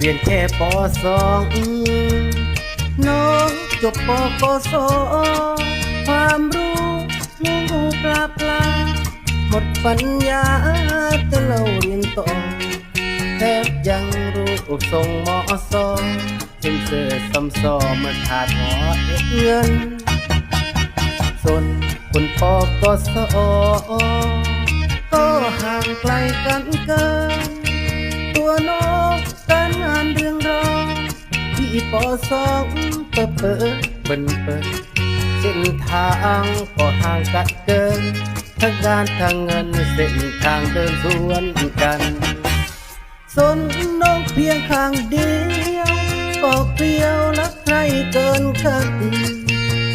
เรียนแค่ปสองน้องจบปกสความรู้งูงูปลาปลา หมดปัญญาจะเล่าเรียนต่อแทบยังรู้ทรงหมอสอเส้นเสือซำซอมาขาดหมอเอกเงินส่วนคนปกสก็ห่างไกลกันเกิน ที่ปสองเปิดเปิดเปิดเปิดเส้นทางก็ห่างกันเกินทั้งงานทั้งเงินเส้นทางเดินสวนกัน สนน้องเพียงข้างเดียวก็เกลียวรักใครเกินคัน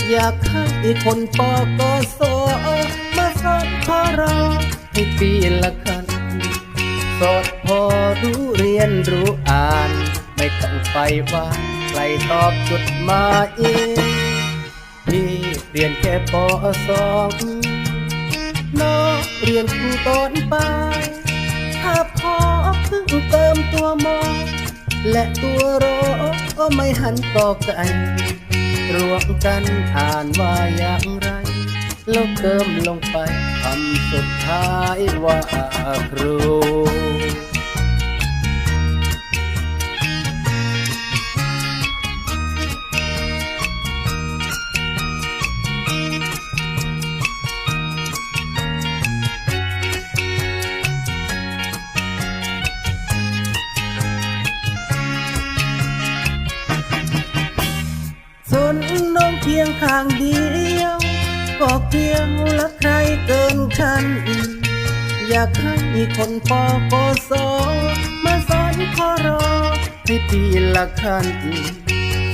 อยากให้คนปกสมาสอนขอรอให้ปีละคัน สอดพอรู้เรียนรู้อ่าน ต้องไปว่าใครตอบจดหมายพี่เรียนแค่ปสองน้องเรียนครูตอนปลายถ้าพอเพิ่งเติมตัวมอ และตัวรอก็ไม่หันต่อไกลรวมกันอ่านว่าอย่างไรแล้วเติมลงไปคำสุดท้ายว่าครู งเพียงข้างเดียวก็เพียงละใครเกินคัน อยากให้คนปกสมาสอนขอรอให้ปีละคัน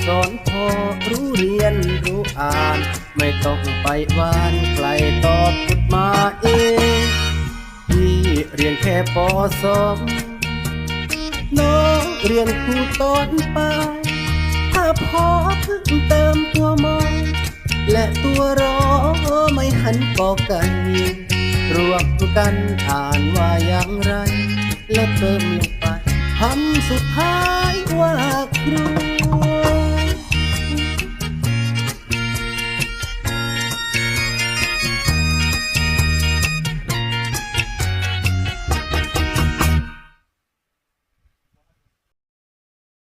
สอนพอรู้เรียนรู้อ่าน ไม่ต้องไปวานใครตอบกฎหมายเองพี่เรียนแค่ปสองน้องเรียนครูตอนปลายถ้าพอเพิ่ง ตัวรอไม่หันกอกกัน รวมกันอ่านว่าอย่างไร แล้วเติมลงไปคำสุดท้ายว่ารู้